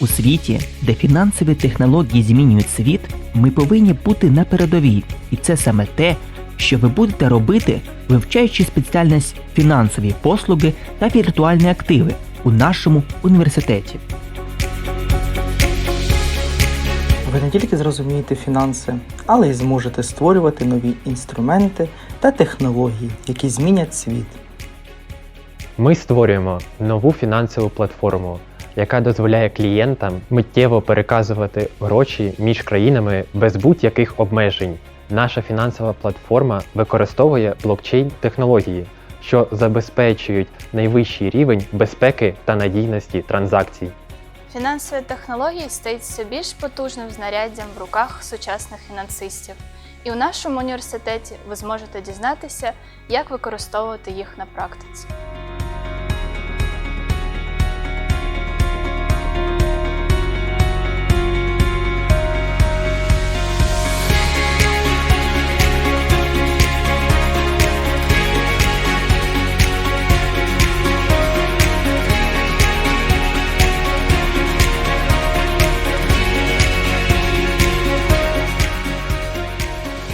У світі, де фінансові технології змінюють світ, ми повинні бути на передовій, і це саме те, що ви будете робити, вивчаючи спеціальність фінансові послуги та віртуальні активи у нашому університеті. Ви не тільки зрозумієте фінанси, але й зможете створювати нові інструменти та технології, які змінять світ. Ми створюємо нову фінансову платформу, яка дозволяє клієнтам миттєво переказувати гроші між країнами без будь-яких обмежень. Наша фінансова платформа використовує блокчейн-технології, що забезпечують найвищий рівень безпеки та надійності транзакцій. Фінансові технології стають все більш потужним знаряддям в руках сучасних фінансистів. І у нашому університеті ви зможете дізнатися, як використовувати їх на практиці.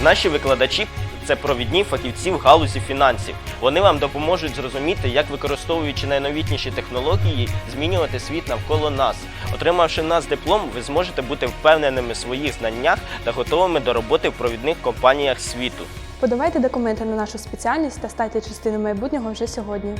Наші викладачі це провідні фахівці в галузі фінансів. Вони вам допоможуть зрозуміти, як використовуючи найновітніші технології, змінювати світ навколо нас. Отримавши нас диплом, ви зможете бути впевненими в своїх знаннях та готовими до роботи в провідних компаніях світу. Подавайте документи на нашу спеціальність та станьте частиною майбутнього вже сьогодні.